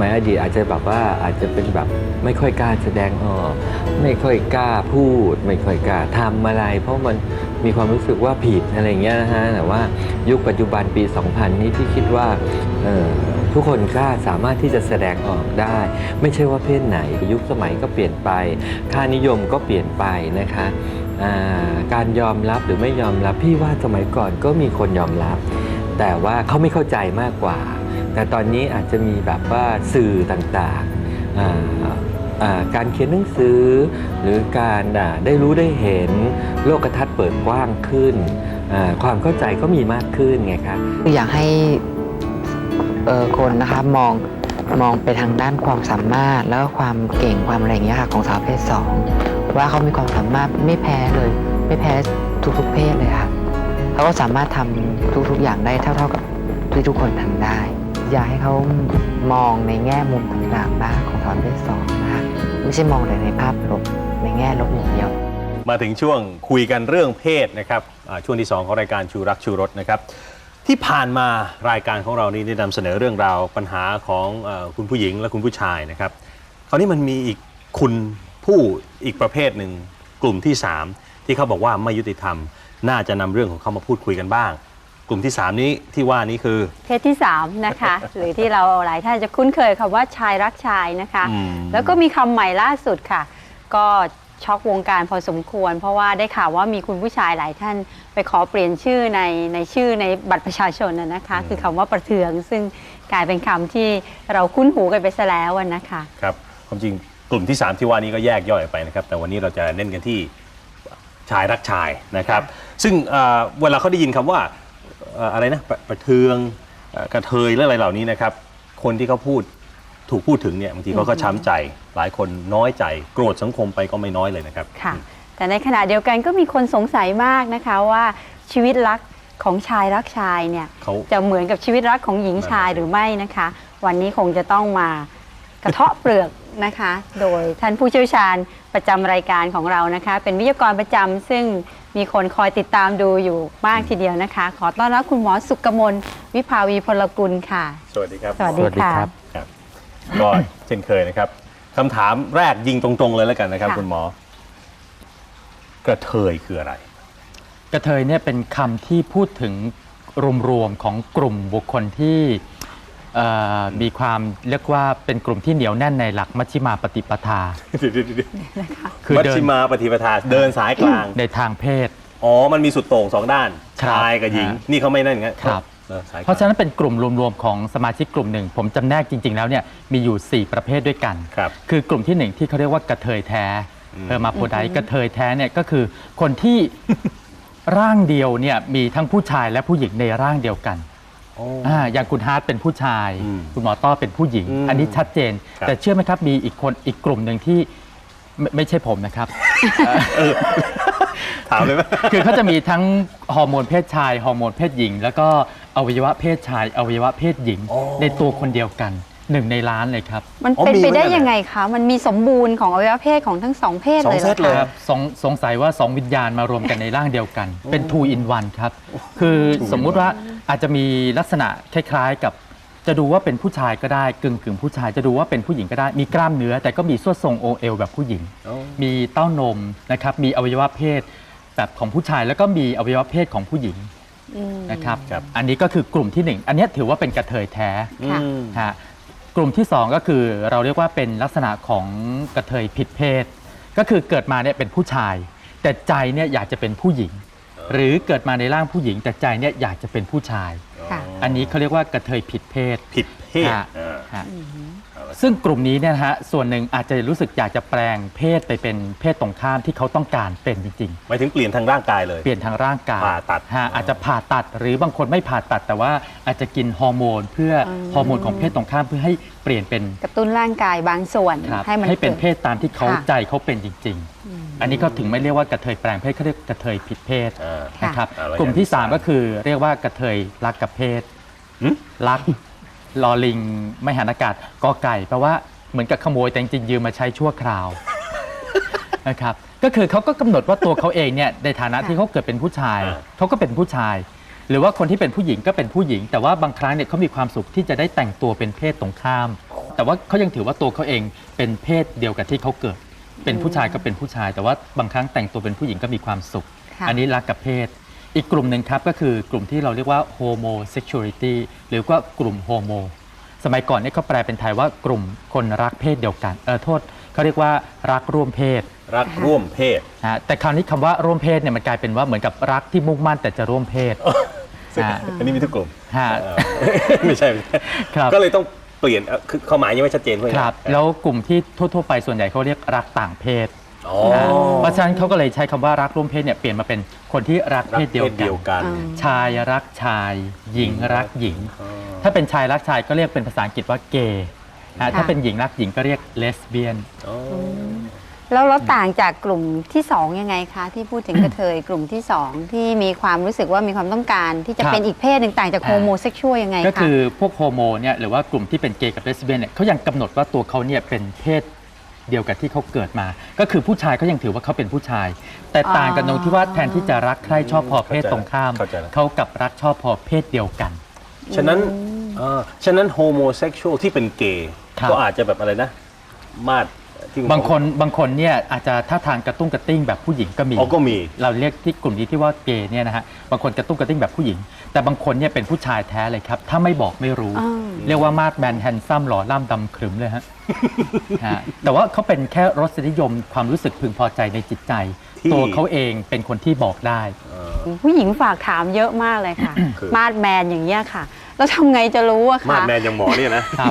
มัยอดีตอาจจะแบบว่าอาจจะเป็นแบบไม่ค่อยกล้าแสดงออกไม่ค่อยกล้าพูด ไม่ค่อยกล้าทำอะไร เพราะมันมีความรู้สึกว่าผิดอะไรอย่างเงี้ยนะฮะแต่ว่ายุคปัจจุบันปี 2000 นี้ที่คิดว่าทุกคนกล้าสามารถที่จะแสดงออกได้ ไม่ใช่ว่าเพศไหนยุคสมัยก็เปลี่ยนไป ค่านิยมก็เปลี่ยนไปนะคะการยอมรับหรือไม่ยอมรับพี่ว่าสมัยก่อนก็มีคนยอมรับ แต่ว่าเขาไม่เข้าใจมากกว่า แต่ตอนนี้อาจจะมีแบบว่าสื่อต่างๆ การเขียนหนังสือ หรือการได้รู้ได้เห็นโลกทัศน์เปิดกว้างขึ้น ความเข้าใจก็มีมากขึ้นไงคะอยากให้คนนะคะมองมองไปทางด้านความสามารถ แล้วก็ความเก่งความอะไรอย่างเงี้ยค่ะของสาวเพศสองว่าเขามีความสามารถไม่แพ้เลย ไม่แพ้ทุกๆเพศเลยค่ะเขาก็สามารถทำทุกๆอย่างได้เท่า ๆกับที่ทุกคนทำได้ อยากให้เขามองในแง่มุมต่างๆบ้างของสาวเพศสองนะคะไม่ใช่มองแต่ในภาพลบในแง่ลบอย่างเดียว มาถึงช่วงคุยกันเรื่องเพศนะครับอ่าช่วงที่ 2 ของรายการชูรักชูรสนะครับที่ผ่านมารายการของเรานี่ได้นำเสนอเรื่องราวปัญหาของเออคุณผู้หญิงและคุณผู้ชายนะครับคราวนี้มันมีอีกคุณผู้อีกประเภทหนึ่งกลุ่มที่ 3 ที่เขาบอกว่าไม่ยุติธรรม น่าจะนำเรื่องของเขามาพูดคุยกันบ้าง กลุ่มที่ 3 นี้ที่ว่านี้คือ เพศที่ 3 นะคะ หรือที่เราหลายท่านจะคุ้นเคยคำว่าชายรักชายนะคะ อืม แล้วก็มีคำใหม่ล่าสุดค่ะ ก็ช็อกวงการพอสมควร เพราะว่าได้ข่าวว่ามีคุณผู้ชายหลายท่านไปขอเปลี่ยนชื่อในในชื่อในบัตรประชาชนนะนะคะ คือคำว่าประเทืองซึ่งกลายเป็นคำที่เราคุ้นหูกันไปซะแล้วอะนะคะ ครับความจริงกลุ่มที่ 3 ที่ว่านี้ก็แยกย่อยออกไปนะครับ แต่วันนี้เราจะเน้นกันที่ชายรักชายนะครับ ซึ่งเอ่อเวลาเขาได้ยินคำว่า เอ่ออะไรนะประประเทืองเอ่อกระเทยและอะไรเหล่านี้นะครับ คนที่เขาพูดถูกพูดถึงเนี่ยบางทีเขาก็ช้ำใจ หลายคนน้อยใจ โกรธสังคมไปก็ไม่น้อยเลยนะครับ ค่ะ แต่ในขณะเดียวกันก็มีคนสงสัยมากนะคะว่าชีวิตรักของชายรักชายเนี่ย เขา จะเหมือนกับชีวิตรักของหญิงชายหรือไม่นะคะ วันนี้คงจะต้องมากระเทาะเปลือกนะคะ โดยท่านผู้เชี่ยวชาญประจำรายการของเรานะคะ เป็นวิทยากรประจำซึ่ง มีคนคอยติดตามดูอยู่มากทีเดียวนะคะ ขอต้อนรับคุณหมอสุกมลวิภาวีพลกุลค่ะ สวัสดีครับสวัสดีค่ะครับก็เช่นเคยนะครับคำถามแรกยิงตรงๆเลยแล้วกันนะครับ ค่ะ คุณหมอ กระเทยคืออะไร กระเทยเนี่ยเป็นคำที่พูดถึงรวมๆของกลุ่มบุคคลที่เอ่อ มีความเรียกว่าเป็นกลุ่มที่เหนียวแน่นในหลักมัชฌิมาปฏิปทาคือมัชเดินชิมาปฏิปทาเดินสายกลาง ในทางเพศ อ๋อ มันมีสุดโต่งสองด้านครับชายกับหญิง ฮะ นี่เขาไม่นั่นงั้นครับ ออสยกลงเพราะฉะนั้นเป็นกลุ่มรวมๆของสมาชิกกลุ่มหนึ่ง ผมจำแนกจริง ๆ แล้วเนี่ยมีอยู่ 4 ประเภทด้วยกัน ครับ คือกลุ่มที่หนึ่งที่เขาเรียกว่ากระเทยแท้อืมเออมาโพไดกระเทยแท้เนี่ยก็คือคนที่ ร่างเดียวเนี่ยมีทั้งผู้ชายและผู้หญิงในร่างเดียวกันโอ้อ่าอย่างคุณฮาร์ดเป็นผู้ชาย อืมคุณหมอต้อเป็นผู้หญิง อืมอันนี้ชัดเจน ครับ แต่เชื่อไหมครับมีอีกคนอีกกลุ่มหนึ่งที่ไม่ไม่ใช่ผมนะครับ ถามเลยไหม คือเขาจะมีทั้งฮอร์โมนเพศชายฮอร์โมนเพศหญิง แล้วก็อวัยวะเพศชายอวัยวะเพศหญิงอ๋อในตัวคนเดียวกัน หนึ่งในล้านเลยครับมันอ๋อเป็นมีไปได้ด้วยเหรอยังไงคะมันมีสมบูรณ์ของอวัยวะเพศของทั้งสองเพศสองเลยเหรเซอตเลยคะ ครับสงสงสัยว่าสองวิญญาณมารวมกันในร่างเดียวกัน เป็น two in one ครับ คือสมมุติว่าอาจจะมีลักษณะคล้ายๆกับ จะดูว่าเป็นผู้ชายก็ได้กึ่งกึ่งๆผู้ชายจะดูว่าเป็นผู้หญิงก็ได้มีกล้ามเนื้อ แต่ก็มีส่วนทรงโอเอลแบบผู้หญิงอ๋อมีเต้านมนะครับมีอวัยวะเพศแบบของผู้ชายแล้วก็มีอวัยวะเพศของผู้หญิงอืมนะครับครับ อันนี้ก็คือกลุ่มที่หนึ่งอันเนี้ยถือว่าเป็นกระเทยแท้ค่ะอืมฮะ กลุ่มที่สองก็คือเราเรียกว่าเป็นลักษณะของกระเทยผิดเพศ ก็คือเกิดมาเนี่ยเป็นผู้ชาย แต่ใจเนี่ยอยากจะเป็นผู้หญิง หรือเกิดมาในร่างผู้หญิง แต่ใจเนี่ยอยากจะเป็นผู้ชาย ค่ะ อันนี้เขาเรียกว่ากระเทยผิดเพศผิดเพศฮะอ่าฮะเอาละ ซึ่งกลุ่มนี้เนี่ยนะฮะส่วนหนึ่งอาจจะรู้สึกอยากจะแปลงเพศไปเป็นเพศตรงข้ามที่เขาต้องการเป็นจริงๆหมายถึงเปลี่ยนทางร่างกายเลยเปลี่ยนทางร่างกายผ่าตัด ฮะอาจจะผ่าตัดหรือบางคนไม่ผ่าตัด แต่ว่าอาจจะกินฮอร์โมน เพื่ออมฮอร์โมนของเพศตรงข้ามเพื่อให้เปลี่ยนเป็น กระตุ้นร่างกายบางส่วนครับให้มันให้เป็นกิดเพศตามที่เขาค่ะใจเขาเป็นจริง ๆ อันนี้ก็ถึงไม่เรียกว่ากระเทยแปลงเพศเขาเรียกกระเทยผิดเพศอ่าค่ะนะครับอ่าแล้วกลุ่มที่อย่างที่สาม3ก็คือเรียกว่ากระเทยรักกับเพศหึ รัก ลอลิง ไม่หันอากาศกอไก่แปลว่าเหมือนกับขโมยแต่จริงๆยืมมาใช้ชั่วคราว นะครับ ก็คือเขาก็กำหนดว่าตัวเขาเองเนี่ยในฐานะที่เขาเกิดเป็นผู้ชายอ่าเขาก็เป็นผู้ชาย หรือว่าคนที่เป็นผู้หญิงก็เป็นผู้หญิง แต่ว่าบางครั้งเนี่ยเขามีความสุขที่จะได้แต่งตัวเป็นเพศตรงข้าม แต่ว่าเขายังถือว่าตัวเขาเองเป็นเพศเดียวกับที่เขาเกิด เป็นผู้ชายก็เป็นผู้ชาย แต่ว่าบางครั้งแต่งตัวเป็นผู้หญิงก็มีความสุข ค่ะ อันนี้รักกับเพศ อีกกลุ่มหนึ่งครับก็คือกลุ่มที่เราเรียกว่า homosexuality หรือว่ากลุ่มโฮโมสมัยก่อนเนี่ยเขาแปลเป็นไทยว่ากลุ่มคนรักเพศเดียวกัน เออโทษเขาเรียกว่ารักร่วมเพศ รักร่วมเพศนะฮะแต่คราวนี้คำว่าร่วมเพศเนี่ยมันกลายเป็นว่าเหมือนกับรักที่มุ่งมั่นแต่จะร่วมเพศ ซึ่งอ่า อันนี้มีทุกกลุ่มฮะ เออไม่ใช่ไม่ใช่ครับ ก็เลยต้องเปลี่ยนเอ่อคือความหมายยังไม่ชัดเจนเพื่อนครับ แล้วกลุ่มที่ทั่ว ๆ ไปส่วนใหญ่เขาเรียกรักต่างเพศอ๋อนะ เพราะฉะนั้นเขาก็เลยใช้คำว่ารักร่วมเพศเนี่ยเปลี่ยนมาเป็นคนที่รักรักเพศเดียวเพศกัเดียวนกันอืมชายรักชาย หญิงรักหญิงอ๋อถ้าเป็นชายรักชายก็เรียกเป็นภาษาอังกฤษว่าเกย์ฮะค่ะถ้าเป็นหญิงรักหญิงก็เรียกเลสเบี้ยนอ๋อแล้วเราต่างจากกลุ่มที่สองยังไงคะที่พูดถึงกระเทยกลุ่มที่สองที่มีความรู้สึกว่ามีความต้องการที่จะครับ เป็นอีกเพศหนึ่งต่างจากอ่าโฮโมเซ็กชวลยังไงคะ ก็คือพวกโฮโมเนี่ยหรือว่ากลุ่มที่เป็นเกย์กับเลสเบี้ยนเนี่ยเขายังกำหนดว่าตัวเขาเนี่ยเป็นเพศ เดียวกับที่เขาเกิดมา ก็คือผู้ชายเขายังถือว่าเขาเป็นผู้ชาย แต่ต่างกันตรงที่ว่าแทนที่จะรักใคร่ชอบพอเพศตรงข้าม เข้าใจแล้ว เขากลับรักชอบพอเพศเดียวกัน ฉะนั้นเอ่อฉะนั้นโฮโมเซ็กชวลที่เป็นเกย์ครับ ก็อาจจะแบบอะไรนะ มาด ที่บางคนบางคนเนี่ยอาจจะท่าทางกระตุ้งกระติ้งแบบผู้หญิงก็มี อ๋อก็มี เราเรียกที่กลุ่มนี้ที่ว่าเกย์เนี่ยนะฮะบางคนกระตุ้งกระติ้งแบบผู้หญิง แต่บางคนเนี่ยเป็นผู้ชายแท้เลยครับ ถ้าไม่บอกไม่รู้อ่าเรียกว่ามาดแมนแฮนซัมหล่อล่ำดำขรึมเลยฮะ ฮะแต่ว่าเขาเป็นแค่รสนิยมความรู้สึกพึงพอใจในจิตใจ ที่ ตัวเขาเองเป็นคนที่บอกได้เอ่อผู้หญิงฝากถามเยอะมากเลยค่ะ คือ มาดแมนอย่างเงี้ยค่ะ แล้วทำไงจะรู้อะมาดคะ แมนอยังหมอเนี่ยนะครับ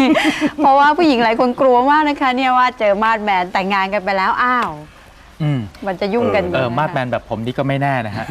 เพราะว่าผู้หญิงหลายคนกลัวมากนะคะ เนี่ยว่าเจอมาดแมนแต่งงานกันไปแล้วอ้าว อืมมันจะยุ่งกันเออไหมาดแมนแบบผมนี่ก็ไม่แน่นะฮะ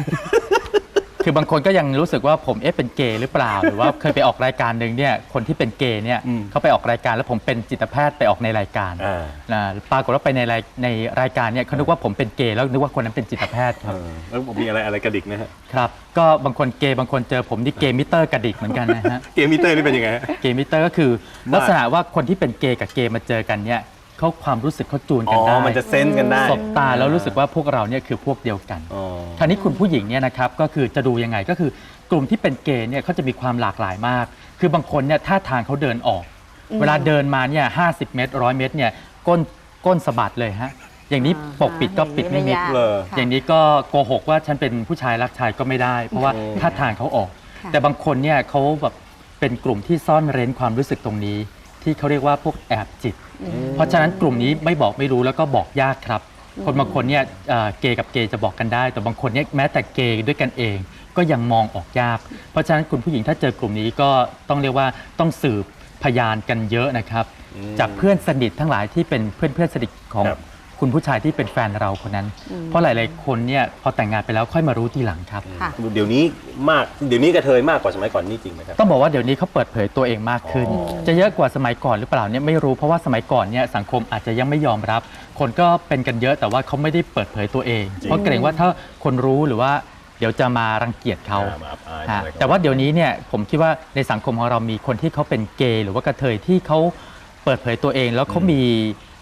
คือบางคนก็ยังรู้สึกว่าผมเอ๊ะเป็นเกย์หรือเปล่า หรือว่าเคยไปออกรายการหนึ่งเนี่ยคนที่เป็นเกย์เนี่ยอืมเขาไปออกรายการแล้วผมเป็นจิตแพทย์ไปออกในรายการอ่า นะปรากฏว่าไปในรายในรายการเนี่ยเขานึกว่าผมเป็นเกย์แล้วนึกว่าคนนั้นเป็นจิตแพทย์ครับเออแล้วมีอะไรอะไรกระดิกนะฮะครับก็บางคนเกย์บางคนเจอผมนี่เกย์มิเตอร์กระดิกเหมือนกันนะฮะ เกมมิเตอร์นี่เป็นยังไงฮะ เกย์มิเตอร์ก็คือว่าลักษณะว่าคนที่เป็นเกย์กับเกย์มาเจอกันเนี่ย เขาความรู้สึกเขาจูนอ๋กันได้อมันจะเซนส์กันได้ สบตาแล้วรู้สึกว่าพวกเราเนี่ยคือพวกเดียวกัน อ๋อ คราวนี้คุณผู้หญิงเนี่ยนะครับก็คือจะดูยังไงก็คือกลุ่มที่เป็นเกย์เนี่ยเขาจะมีความหลากหลายมาก คือบางคนเนี่ยท่าทางเขาเดินออก เวลาเดินมาเนี่ยห้เมตรร้อยเมตรเนี่ยก้นก้นสะบัดเลยฮะอย่างนี้ปกปิดก็ปิดไม่มิด เลย ค่ะ อย่างนี้ก็โกหกว่าฉันเป็นผู้ชายรักชายก็ไม่ได้ เพราะว่าโอ้ท่าทางเขาออก ค่ะแต่บางคนเนี่ยเขาแบบเป็นกลุ่มที่ซ่อนเร้นความรู้สึกตรงนี้ ที่เขาเรียกว่าพวกแอบจิต เพราะฉะนั้นกลุ่มนี้ไม่บอกไม่รู้แล้วก็บอกยากครับ คนบางคนเนี่ยเอ่อเกย์กับเกย์จะบอกกันได้ แต่บางคนเนี่ยแม้แต่เกย์ด้วยกันเอง ก็ยังมองออกยาก เพราะฉะนั้นคุณผู้หญิงถ้าเจอกลุ่มนี้ก็ต้องเรียกว่าต้องสืบพยานกันเยอะนะครับอืมจากเพื่อนสนิททั้งหลายที่เป็นเพื่อนเพื่อนสนิทของ ครับ คุณผู้ชายที่เป็นแฟนเราคนนั้น เพราะหลาย ๆ คนเนี่ยพอแต่งงานไปแล้วค่อยมารู้ทีหลังครับ ค่ะ เดี๋ยวนี้มากเดี๋ยวนี้กระเทยมากกว่าสมัยก่อนนี่จริงไหมครับ ต้องบอกว่าเดี๋ยวนี้เขาเปิดเผยตัวเองมากขึ้น อ๋อ จะเยอะกว่าสมัยก่อนหรือเปล่าเนี่ยไม่รู้เพราะว่าสมัยก่อนเนี่ยสังคมอาจจะยังไม่ยอมรับ คนก็เป็นกันเยอะแต่ว่าเขาไม่ได้เปิดเผยตัวเอง เพราะเกรงว่าถ้าคนรู้หรือว่าเดี๋ยวจะมารังเกียจเขา อ่มาอับอายฮะอะไรก็แต่ว่าเดี๋ยวนี้เนี่ยผมคิดว่าในสังคมของเรามีคนที่เขาเป็นเกย์หรือว่ากระเทยที่เขาเปิดเผยตัวเอง แล้วเขามี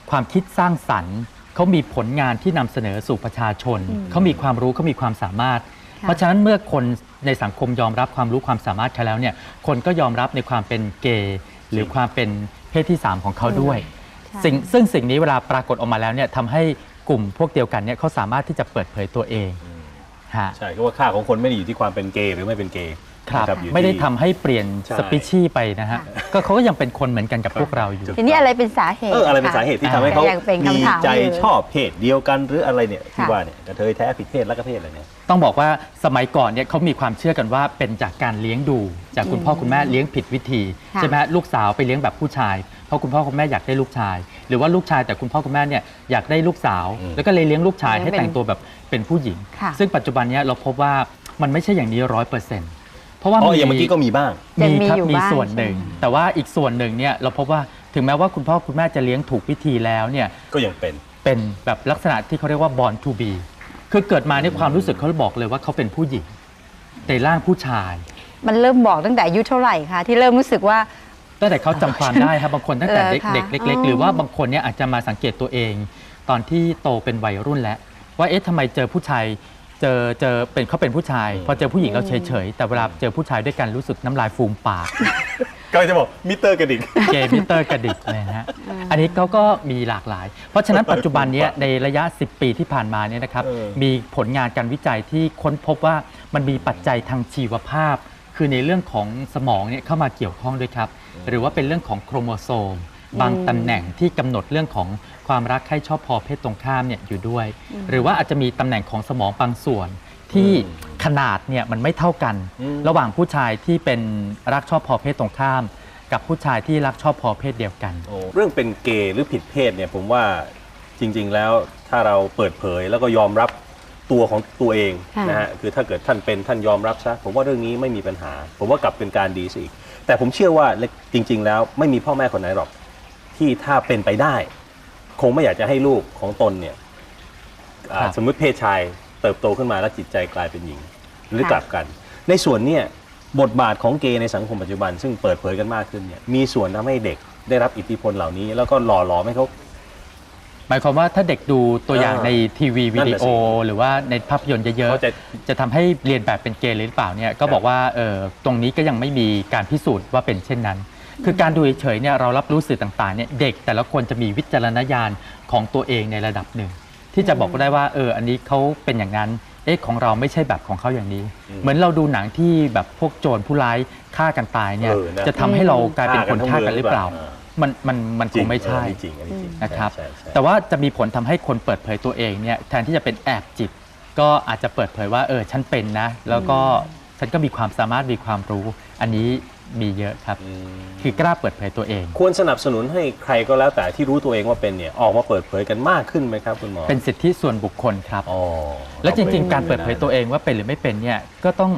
ความคิดสร้างสรรค์ เขามีผลงานที่นำเสนอสู่ประชาชน เขามีความรู้เขามีความสามารถ เพราะฉะนั้นเมื่อคนในสังคมยอมรับความรู้ความสามารถเขาแล้วเนี่ยคนก็ยอมรับในความเป็นเกย์หรือความเป็นเพศที่ 3 ของเขาด้วยใช่สิ่งซึ่งสิ่งนี้เวลาปรากฏออกมาแล้วเนี่ยทำให้กลุ่มพวกเดียวกันเนี่ยเขาสามารถที่จะเปิดเผยตัวเองฮะ ใช่ก็ว่าค่าของคนไม่ได้อยู่ที่ความเป็นเกย์หรือไม่เป็นเกย์ ครับนะอยู่ไม่ได้ที่ทำให้เปลี่ยนใช่ สปีชีส์ไปนะฮะก็เขาก็ยังเป็นคนเหมือนกันกับพวกเราอยู่ ทีนี้อะไรเป็นสาเหตุเอออะไรเป็นค่สาเหตุที่ทำให้เขายังเป็นมีคำถามใจอยู่ ชอบเพศเดียวกันหรืออะไรเนี่ยที่ค่ะ ว่าเนี่ยกระเทยแท้ผิดเพศแล้วก็เพศอะไรเนี่ย ต้องบอกว่าสมัยก่อนเนี่ยเขามีความเชื่อกันว่าเป็นจากการเลี้ยงดู จากคุณพ่อคุณแม่เลี้ยงผิดวิธีค่ะ ใช่ไหมฮะลูกสาวไปเลี้ยงแบบผู้ชายเพราะคุณพ่อคุณแม่อยากได้ลูกชาย หรือว่าลูกชายแต่คุณพ่อคุณแม่เนี่ยอยากได้ลูกสาว อืม แล้วก็เลยเลี้ยงลูกชายเลี้ให้ยงเป็นแต่งตัวแบบเป็นผู้หญิง ค่ะซึ่งปัจจุบันเนี้เราพบว่ามันไม่ใช่อย่างนี้ร้อยเปอร์เซ็นต์เพ ราะว่าอ๋ออย่างเมื่อกี้ก็มีบ้าง ยังมีมีครับอยู่มีบ้างส่วนหนึ่งใช่ไหมแต่ว่าอีกส่วนหนึ่งเนี่ยเราพบว่าถึงแม้ว่าคุณพ่อคุณแม่จะเลี้ยงถูกวิธีแล้วเนี่ยก็ยังเป็น เป็นแบบลักษณะที่เขาเรียกว่า born to be คือเกิดมาในยความรู้สึกเขาบอกเลยว่าเขาเป็นผู้หญิงในร่างผู้ชาย มันเริ่มบอกตั้งแต่อายุเท่าไหร่คะที่เริ่มรู้สึกว่า ตั้งแต่เขาจำความได้ครับบางคนตั้งแต่เออเด็กค่ะเด็กเล็ก อ๋อ ๆ หรือว่าบางคนเนี่ยอาจจะมาสังเกตตัวเอง ตอนที่โตเป็นวัยรุ่นแล้ว ว่าเอ๊ะทำไมเจอผู้ชาย เจอเจอเป็นเขาเป็นผู้ชายอืมพอเจอผู้หญิงเราเฉยๆแต่เวลาเจอผู้ชายด้วยกันรู้สึกน้ำลายฟูมปาก ก็จะบอกมิเตอร์กระดิก เกย์มิเตอร์กระดิกเลยนะฮะ อันนี้เขาก็มีหลากหลาย เพราะฉะนั้นปัจจุบันเนี้ยในระยะ 10 ปีที่ผ่านมาเนี่ยนะครับ เออ มีผลงานการวิจัยที่ค้นพบว่ามันมีปัจจัยทางชีวภาพ คือในเรื่องของสมองเนี่ยเข้ามาเกี่ยวข้องด้วยครับ หรือว่าเป็นเรื่องของโครโมโซม บางตำแหน่งที่กำหนดเรื่องของความรักใคร่ชอบพอเพศตรงข้ามเนี่ยอยู่ด้วย หรือว่าอาจจะมีตำแหน่งของสมองบางส่วน ที่ขนาดเนี่ยมันไม่เท่ากันอืมระหว่างผู้ชายที่เป็นรักชอบพอเพศตรงข้าม กับผู้ชายที่รักชอบพอเพศเดียวกันโอ้เรื่องเป็นเกย์หรือผิดเพศเนี่ยผมว่าจริง ๆ แล้วถ้าเราเปิดเผยแล้วก็ยอมรับตัวของตัวเองค่ะนะฮะคือถ้าเกิดท่านเป็นท่านยอมรับซะผมว่าเรื่องนี้ไม่มีปัญหา ผมว่ากลับเป็นการดีซะอีกแต่ผมเชื่อว่าจริง ๆ แล้วไม่มีพ่อแม่คนไหนหรอก ที่ถ้าเป็นไปได้ คงไม่อยากจะให้ลูกของตนเนี่ยอ่าครับ สมมติเพศชายเติบโตขึ้นมาแล้วจิตใจกลายเป็นหญิง หรือค่ะกลับกัน ในส่วนเนี่ยบทบาทของเกย์ในสังคมปัจจุบัน ซึ่งเปิดเผยกันมากขึ้นเนี่ยมีส่วนทำให้เด็กได้รับอิทธิพลเหล่านี้ แล้วก็หล่อหลอมให้เขา หมายความว่าถ้าเด็กดูตัวอย่างอ่าในทีวีวิดีโอนั่นน่ะสิหรือว่าในภาพยนตร์เยอะเขาจะๆ จะทำให้เรียนแบบเป็นเกย์หรือเปล่าเนี่ยก็บอกว่าเออตรงนี้ก็ยังไม่มีการพิสูจน์ว่าเป็นเช่นนั้น คือการดูเฉยๆเนี่ยเรารับรู้สื่อต่างๆเนี่ยเด็กแต่ละคนจะมีวิจารณญาณของตัวเองในระดับหนึ่ง ที่จะบอกได้ว่าเอออันนี้เขาเป็นอย่างนั้นเอ๊ะของเราไม่ใช่แบบของเขาอย่างนี้อืมเหมือนเราดูหนังที่แบบพวกโจรผู้ร้ายฆ่ากันตายเนี่ยเออนะ จะทำให้เรากลายเป็นคนฆ่ากันหรือเปล่าฆ่ากันทั้งเมืองหรือเปล่ามันมันมันคงไม่ใช่เออจริงอันนี้จริงนะครับ ใช่ใช่ แต่ว่าจะมีผลทำให้คนเปิดเผยตัวเองเนี่ยแทนที่จะเป็นแอบจิตก็อาจจะเปิดเผยว่าเออฉันเป็นนะ แล้วก็ฉันก็มีความสามารถมีความรู้ อันนี้ มีเยอะครับอืมคือกล้าเปิดเผยตัวเอง ควรสนับสนุนให้ใครก็แล้วแต่ที่รู้ตัวเองว่าเป็นเนี่ยออกมาเปิดเผยกันมากขึ้นไหมครับคุณหมอเป็นสิทธิส่วนบุคคลครับ อ๋อแล้วจริง ๆ การเปิดเผยตัวเองว่าเป็นหรือไม่เป็นเนี่ยก็ต้อง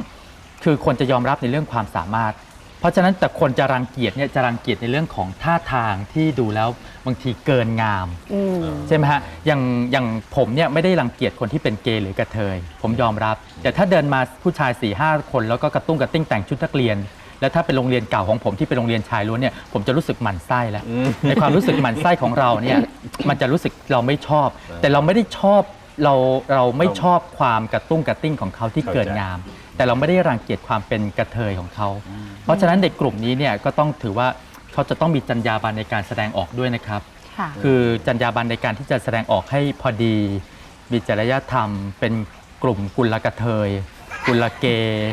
คือคนจะยอมรับในเรื่องความสามารถ เพราะฉะนั้นแต่คนจะรังเกียจเนี่ยจะรังเกียจในเรื่องของท่าทางที่ดูแล้วบางทีเกินงามอืมใช่ไหมฮะอย่างอย่างผมเนี่ยไม่ได้รังเกียจคนที่เป็นเกย์หรือกระเทย ผมยอมรับ แต่ถ้าเดินมาผู้ชาย4ี่ห้าคนแล้วก็กระตุ้งกระติ้งแต่งชุดนักเรียน แล้วถ้าเป็นโรงเรียนเก่าของผมที่เป็นโรงเรียนชายล้วนเนี่ยผมจะรู้สึกหมั่นไส้แล้วอืมในความรู้สึกหมั่นไส้ของเราเนี่ยมันจะรู้สึกเราไม่ชอบ แต่เราไม่ได้ชอบเราเราไม่ชอบความกระตุ้งกระติ้งของเขาที่เกินงาม แต่เราไม่ได้รังเกียจความเป็นกระเทยของเขา เพราะฉะนั้นเด็กกลุ่มนี้เนี่ยก็ต้องถือว่าเขาจะต้องมีจรรยาบรรณในการแสดงออกด้วยนะครับค่ะคือจรรยาบรรณในการที่จะแสดงออกให้พอดี มีจริยธรรม เป็นกลุ่มกุลกระเทย กุลเกย์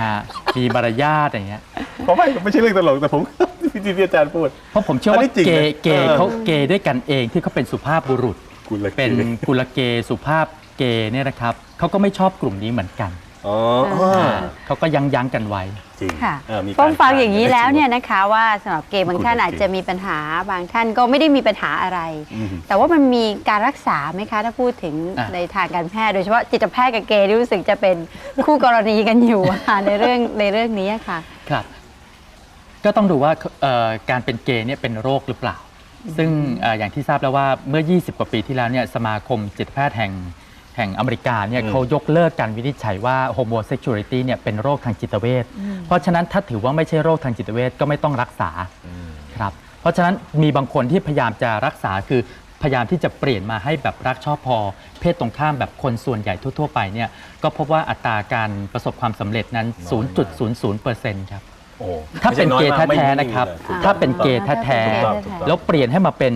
ฮะมีมารยาทอย่างเงี้ยผมไม่ไม่ใช่เรื่องตลกแต่ผมที่ที่อาจารย์พูด เพราะผมเชื่ออัว่านนี้จริงเกนะย์เกย์เออ เขาเกย์ด้วยกันเองที่เขาเป็นสุภาพบุรุษ กุลเกย์เป็นกุลเกย์สุภาพเกย์เนี่ยนะครับเขาก็ไม่ชอบกลุ่มนี้เหมือนกันอ๋ออ่าเขาก็ยั้งยั้งกันไว้ จริงค่ะเออมีกรฟังฟังอย่างนี้ได้แล้วเนี่ยจริงนะคะว่าสำหรับเกย์บางท่านคุณอาจจะมีปัญหาบางท่านก็ไม่ได้มีปัญหาอะไรอืมแต่ว่ามันมีการรักษาไหมคะ ถ้าพูดถึงอะในทางการแพทย์โดยเฉพาะจิตแพทย์กับเกย์ที่รู้สึกจะเป็นคู่กรณีกันอยู่ค่ะในเรื่องในเรื่องนี้ค่ะครับก็ต้องดูว่าเอ่อการเป็นเกย์เนี่ยเป็นโรคหรือเปล่า ซึ่งเอ่ออย่างที่ทราบแล้วว่าเมื่อ 20 กว่าปีที่แล้วเนี่ยสมาคมจิตแพทย์แห่ง แห่งอเมริกาเนี่ยอืมเขายกเลิกการวินิจฉัยว่า homosexuality เนี่ยเป็นโรคทางจิตเวชเพราะฉะนั้นถ้าถือว่าไม่ใช่โรคทางจิตเวชก็ไม่ต้องรักษาครับเพราะฉะนั้นมีบางคนที่พยายามจะรักษาคือพยายามที่จะเปลี่ยนมาให้แบบรักชอบพอ เพศตรงข้ามแบบคนส่วนใหญ่ทั่ว ๆ ไปเนี่ยก็พบว่าอัตราการประสบความสำเร็จนั้น 0.00%ครับโอ้ถ้าเป็นเกย์ไม่ใช่อยมากแท้ไม่ๆนะครับไม่มีลยถ้าเป็นเกย์แท้ถูกต้องถูกต้องๆแล้วเปลี่ยนให้มาเป็น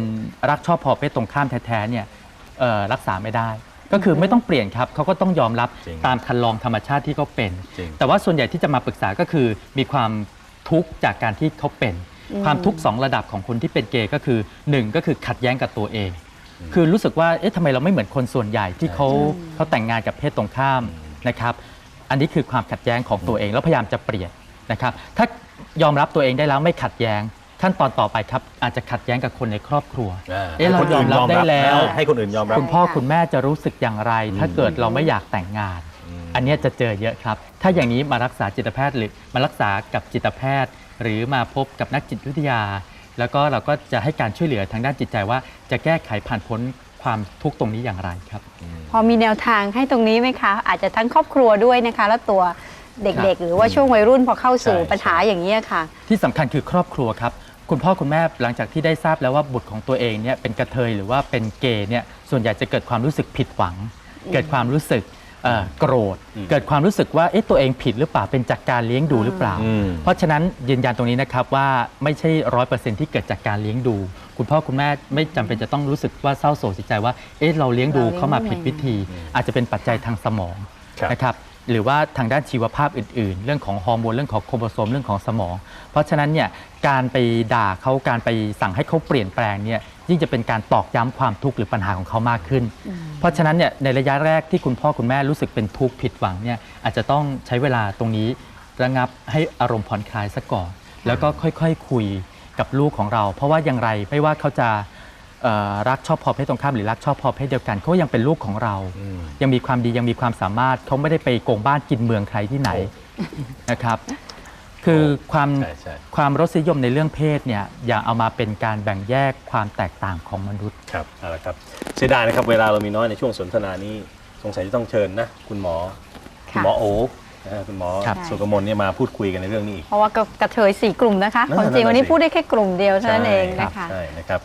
รักชอบพอเพศตรงข้ามแท้ๆเนี่ยเอ่อรักษาไม่ได้ ก็คือไม่ต้องเปลี่ยนครับเขาก็ต้องยอมรับจริงตามคันลองธรรมชาติที่เขาเป็น จริง แต่ว่าส่วนใหญ่ที่จะมาปรึกษาก็คือมีความทุกข์จากการที่เขาเป็น ความทุกข์สองระดับของคนที่เป็นเกย์ก็คือหนึ่งก็คือขัดแย้งกับตัวเอง คือรู้สึกว่าเอ๊ะทำไมเราไม่เหมือนคนส่วนใหญ่ที่เขาเขาแต่งงานกับเพศตรงข้ามนะครับ อันนี้คือความขัดแย้งของตัวเองแล้วพยายามจะเปลี่ยนนะครับ ถ้ายอมรับตัวเองได้แล้วไม่ขัดแย้ง ขั้นตอนต่อไปครับ อาจจะขัดแย้งกับคนในครอบครัวอ่าเอ๊ะเรายอมรับได้แล้ว ให้คนอื่นยอมรับ คุณพ่อคุณแม่จะรู้สึกอย่างไร ถ้าเกิดเราไม่อยากแต่งงาน อันเนี้ยจะเจอเยอะครับ ถ้าอย่างนี้มารักษาจิตแพทย์หรือมารักษากับจิตแพทย์ หรือมาพบกับนักจิตวิทยา แล้วก็เราก็จะให้การช่วยเหลือทางด้านจิตใจว่า จะแก้ไขผ่านพ้นความทุกข์ตรงนี้อย่างไรครับ พอมีแนวทางให้ตรงนี้ไหมคะ อาจจะทั้งครอบครัวด้วยนะคะ แล้วตัวเด็กๆ หรือว่าช่วงวัยรุ่นพอเข้าสู่ใช่ ปัญหาอย่างนี้ยค่ะ ที่สำคัญคือครอบครัวครับ คุณพ่อคุณแม่หลังจากที่ได้ทราบแล้วว่าบุตรของตัวเองเนี่ยเป็นกระเทยหรือว่าเป็นเกย์เนี่ยส่วนใหญ่จะเกิดความรู้สึกผิดหวัง เกิดความรู้สึกเอ่อโกรธอืมเกิดความรู้สึกว่าเอ๊ะตัวเองผิดหรือเปล่าเป็นจากการเลี้ยงดูหรือเปล่าอืมเพราะฉะนั้นยืนยันตรงนี้นะครับว่าไม่ใช่ร้อยเปอร์เซ็นที่เกิดจากการเลี้ยงดู คุณพ่อคุณแม่ไม่จำเป็นจะต้องรู้สึกว่าเศร้าโศกเสียใจว่าเอ๊ะเราเลี้ยงดูเขามาผิดวิธี อาจจะเป็นปัจจัยทางสมองครับนะครับ หรือว่าทางด้านชีวภาพอื่น ๆ เรื่องของฮอร์โมนเรื่องของโครโมโซมเรื่องของสมอง เพราะฉะนั้นเนี่ยการไปด่าเขาการไปสั่งให้เขาเปลี่ยนแปลงเนี่ยยิ่งจะเป็นการตอกย้ำความทุกข์หรือปัญหาของเขามากขึ้น เพราะฉะนั้นเนี่ยในระยะแรกที่คุณพ่อคุณแม่รู้สึกเป็นทุกข์ผิดหวังเนี่ยอาจจะต้องใช้เวลาตรงนี้ระงับให้อารมณ์ผ่อนคลายซะก่อน แล้วก็ค่อยๆคุยกับลูกของเรา เพราะว่าอย่างไรไม่ว่าเขาจะเอ่อรักชอบพอเพศตรงข้ามหรือรักชอบพอเพศเดียวกันเขายังเป็นลูกของเราอืม ยังมีความดียังมีความสามารถเขาไม่ได้ไปโกงบ้านกินเมืองใครที่ไหนนะครับ คือความใช่ใช่ ความรสนิยมในเรื่องเพศเนี่ยอย่าเอามาเป็นการแบ่งแยกความแตกต่างของมนุษย์ ครับเอาละครับเสียดายนะครับ เวลาเรามีน้อยในช่วงสนทนานี้ สงสัยจะต้องเชิญนะ คุณหมอ คุณหมอโอนะฮะคุณหมอครับ สุกมลเนี่ยมาพูดคุยกันในเรื่องนี้อีก เพราะว่ากระเทยสี่กลุ่มนะคะ นั่นความจริงนั่นวันนี้สิ พูดได้แค่กลุ่มเดียวเท่านั้นเองใช่นะคะ ใช่นะครับ